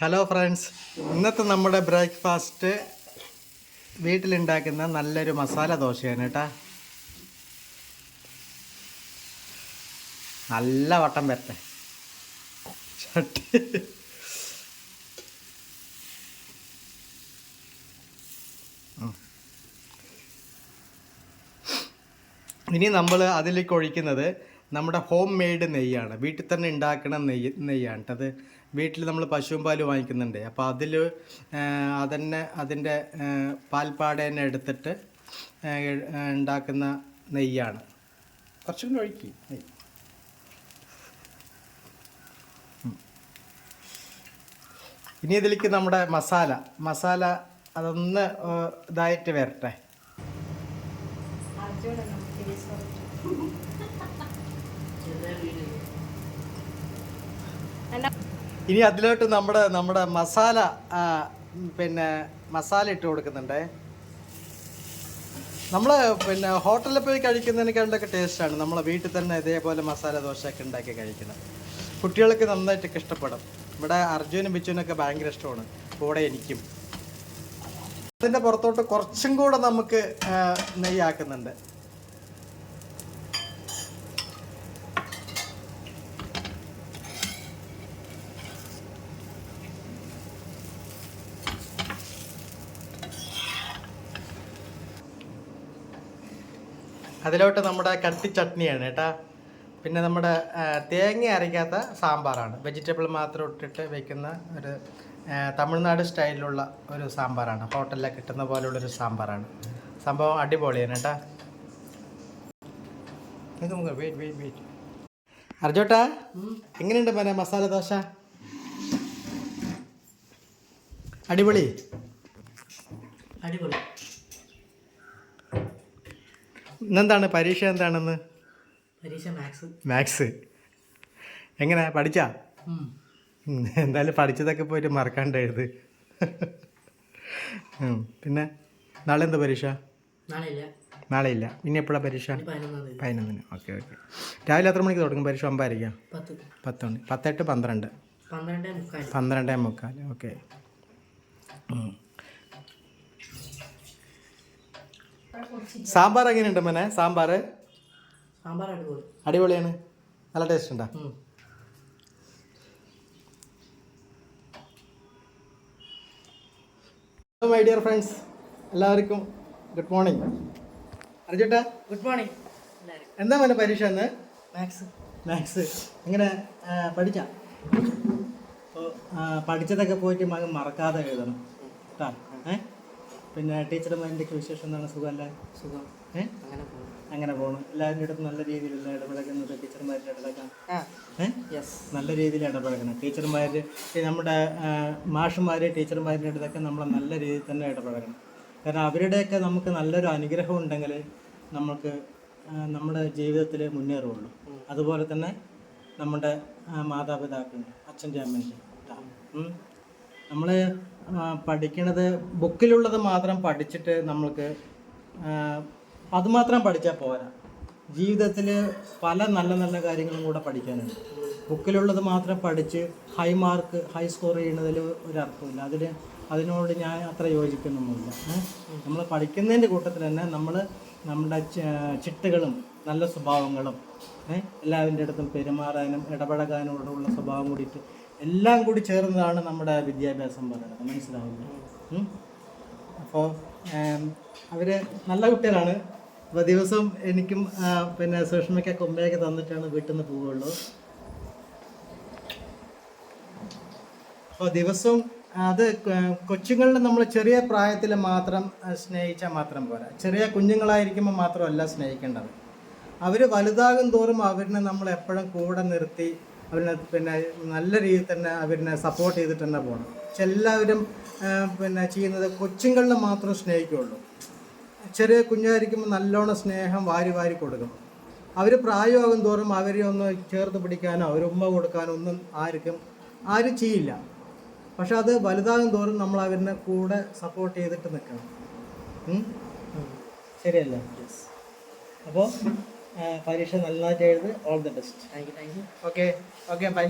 Hello friends ഇന്നത്തെ നമ്മുടെ breakfast വീട്ടിലുണ്ടാക്കുന്ന നല്ലൊരു മസാല ദോശയാണ് കേട്ടാ. നല്ല വട്ടം വരട്ടെ. ഇനി നമ്മൾ അതിലേക്ക് ഒഴിക്കുന്നത് നമ്മുടെ ഹോം മെയ്ഡ് നെയ്യാണ്. വീട്ടിൽ തന്നെ ഉണ്ടാക്കണ നെയ്യ് നെയ്യാണ്. അത് വീട്ടിൽ നമ്മൾ പശുവും പാൽ വാങ്ങിക്കുന്നുണ്ട്. അപ്പോൾ അതിൽ അതന്നെ അതിന്റെ പാൽപ്പാടേനെ എടുത്തിട്ട് ഉണ്ടാക്കുന്ന നെയ്യാണ്. കുറച്ചും കൂടി ഒഴിക്കി. നെയ്യ്. ഇനി ഇതിലേക്ക് നമ്മുടെ മസാല. മസാല അതൊന്ന് ഇതായിട്ട് വരട്ടെ. ഇനി അതിലോട്ട് നമ്മുടെ നമ്മുടെ മസാല പിന്നെ മസാല ഇട്ട് കൊടുക്കുന്നുണ്ടേ. നമ്മൾ പിന്നെ ഹോട്ടലിൽ പോയി കഴിക്കുന്നതിനേക്കാളൊക്കെ ആണ് നമ്മളെ വീട്ടിൽ തന്നെ ഇതേപോലെ മസാല ദോശയൊക്കെ ഉണ്ടാക്കി കഴിക്കുന്നത്. കുട്ടികൾക്ക് നന്നായിട്ടൊക്കെ ഇഷ്ടപ്പെടും. ഇവിടെ അർജുനും ബിച്ചുവിനൊക്കെ ഭയങ്കര ഇഷ്ടമാണ്. കൂടെ എനിക്കും. അതിന്റെ പുറത്തോട്ട് കുറച്ചും കൂടെ നമുക്ക് നെയ്യാക്കുന്നുണ്ട് അതിലോട്ട് നമ്മുടെ കട്ടി ചട്നിയാണ് കേട്ടാ. പിന്നെ നമ്മുടെ തേങ്ങ അരയ്ക്കാത്ത സാമ്പാറാണ്. വെജിറ്റബിൾ മാത്രം ഇട്ടിട്ട് വെക്കുന്ന ഒരു തമിഴ്നാട് സ്റ്റൈലിലുള്ള ഒരു സാമ്പാറാണ്. ഹോട്ടലിൽ കിട്ടുന്ന പോലുള്ളൊരു സാമ്പാറാണ്. സംഭവം അടിപൊളിയാണ് കേട്ടാ. നമുക്ക് വെയിറ്റ് വെയിറ്റ് വെയിറ്റ് അർജോട്ടാ എങ്ങനെയുണ്ട് മോനെ മസാല ദോശ? അടിപൊളി? അടിപൊളി. ഇന്നെന്താണ്? പരീക്ഷ എന്താണെന്ന്? പരീക്ഷ മാത്സ്. മാത്സ്. എങ്ങനെ? പഠിച്ചാ? എന്തായാലും പഠിച്ചതൊക്കെ പോയിട്ട് മറക്കാണ്ട് എഴുത് പിന്നെ നാളെ എന്താ പരീക്ഷ? നാളെ ഇല്ല. ഇനി എപ്പോഴാണ് പരീക്ഷ? പതിനൊന്നിന്. Okay okay. രാവിലെ എത്ര മണിക്ക് തുടങ്ങും പരീക്ഷ? ഒമ്പതായിരിക്കാം പത്ത്. പത്ത് മണി. പത്തെട്ട് പന്ത്രണ്ട്. പന്ത്രണ്ടേ മുക്കാൽ. പന്ത്രണ്ടേ മുക്കാൽ. ഓക്കെ. സാമ്പാർ എങ്ങനെയുണ്ട് മനെ? സാമ്പാർ സാമ്പാർ അടിപൊളി. അടിപൊളിയാണ്. നല്ല ടേസ്റ്റ് ഉണ്ടോ? ഹലോ മൈ ഡിയർ ഫ്രണ്ട്സ് എല്ലാവർക്കും ഗുഡ് മോർണിംഗ് അറിഞ്ഞിട്ടാ ഗുഡ് മോർണിംഗ് എന്താ മോനെ പരീക്ഷ എന്ന് മാത്സ് മാത്സ് എങ്ങനെ പഠിച്ച? പഠിച്ചാ പഠിച്ചതൊക്കെ പോയിട്ട് മകൻ മറക്കാതെ എഴുതണം. കേട്ടാ ഏ? പിന്നെ ടീച്ചർമാരിന്റെയൊക്കെ വിശേഷം എന്താണ്? സുഖമല്ല സുഖം. ഏ? അങ്ങനെ പോകും അങ്ങനെ പോകണം എല്ലാവരുടെ അടുത്ത് നല്ല രീതിയിലുള്ള ഇടപഴകുന്നത് ടീച്ചർമാരുടെ ഇടപഴകാം യെസ്. നല്ല രീതിയിൽ ഇടപഴകണം. ടീച്ചർമാർ നമ്മുടെ മാഷുമാർ ടീച്ചർമാരുടെ അടുത്തൊക്കെ നമ്മൾ നല്ല രീതിയിൽ തന്നെ ഇടപഴകണം. കാരണം അവരുടെയൊക്കെ നമുക്ക് നല്ലൊരു അനുഗ്രഹം ഉണ്ടെങ്കിൽ നമുക്ക് നമ്മുടെ ജീവിതത്തിൽ മുന്നേറുള്ളൂ. അതുപോലെ തന്നെ നമ്മുടെ മാതാപിതാക്കളുണ്ട് അച്ഛന്റെ അമ്മേന്റെ നമ്മൾ പഠിക്കണത് ബുക്കിലുള്ളത് മാത്രം പഠിച്ചിട്ട് നമ്മൾക്ക് അതുമാത്രം പഠിച്ചാൽ പോരാ. ജീവിതത്തിൽ പല നല്ല നല്ല കാര്യങ്ങളും കൂടെ പഠിക്കാനുണ്ട്. ബുക്കിലുള്ളത് മാത്രം പഠിച്ച് ഹൈ മാർക്ക് ഹൈ സ്കോർ ചെയ്യുന്നതിൽ ഒരർത്ഥമില്ല. അതിൽ അതിനോട് ഞാൻ അത്ര യോജിക്കുന്നൊന്നുമില്ല. നമ്മൾ പഠിക്കുന്നതിന്റെ കൂട്ടത്തിൽ തന്നെ നമ്മൾ നമ്മുടെ ചിട്ടകളും നല്ല സ്വഭാവങ്ങളും എല്ലാവരുടെ അടുത്തും പെരുമാറാനും ഇടപഴകാനോടുള്ള സ്വഭാവം കൂടിയിട്ട് എല്ലാം കൂടി ചേർന്നതാണ് നമ്മുടെ വിദ്യാഭ്യാസം പറയുന്നത്. മനസ്സിലാവുന്നത് അപ്പോൾ അവർ നല്ല കുട്ടികളാണ്. അപ്പോൾ ദിവസം എനിക്കും പിന്നെ സുഷമയ്ക്ക് ഉമ്മയൊക്കെ തന്നിട്ടാണ് വീട്ടിൽ നിന്ന് പോവുള്ളൂ അപ്പോൾ ദിവസവും അത് കൊച്ചുങ്ങളിൽ നമ്മൾ ചെറിയ പ്രായത്തിൽ മാത്രം സ്നേഹിച്ചാൽ മാത്രം പോരാ. ചെറിയ കുഞ്ഞുങ്ങളായിരിക്കുമ്പോൾ മാത്രമല്ല സ്നേഹിക്കേണ്ടത്. അവർ വലുതാകും തോറും അവരിനെ നമ്മൾ എപ്പോഴും കൂടെ നിർത്തി അവരിനെ പിന്നെ നല്ല രീതിയിൽ തന്നെ അവരിനെ സപ്പോർട്ട് ചെയ്തിട്ട് തന്നെ പോകണം പക്ഷെ എല്ലാവരും പിന്നെ ചെയ്യുന്നത് കൊച്ചുങ്ങളിൽ മാത്രം സ്നേഹിക്കുകയുള്ളൂ. ചെറിയ കുഞ്ഞായിരിക്കുമ്പോൾ നല്ലോണം സ്നേഹം വാരി വാരി കൊടുക്കും അവർ പ്രായമാകും തോറും അവരെ ഒന്ന് ചേർത്ത് പിടിക്കാനോ ഒരു ഉമ്മ കൊടുക്കാനോ ഒന്നും ആർക്കും ആരും ചെയ്യില്ല. പക്ഷെ അത് വലുതാകും തോറും നമ്മൾ അവരിനെ കൂടെ സപ്പോർട്ട് ചെയ്തിട്ട് നിൽക്കണം? ശരിയല്ലേ? അപ്പോൾ പരീക്ഷ നന്നായിട്ട് എഴുതുന്നത് all the best thank you thank you okay okay bye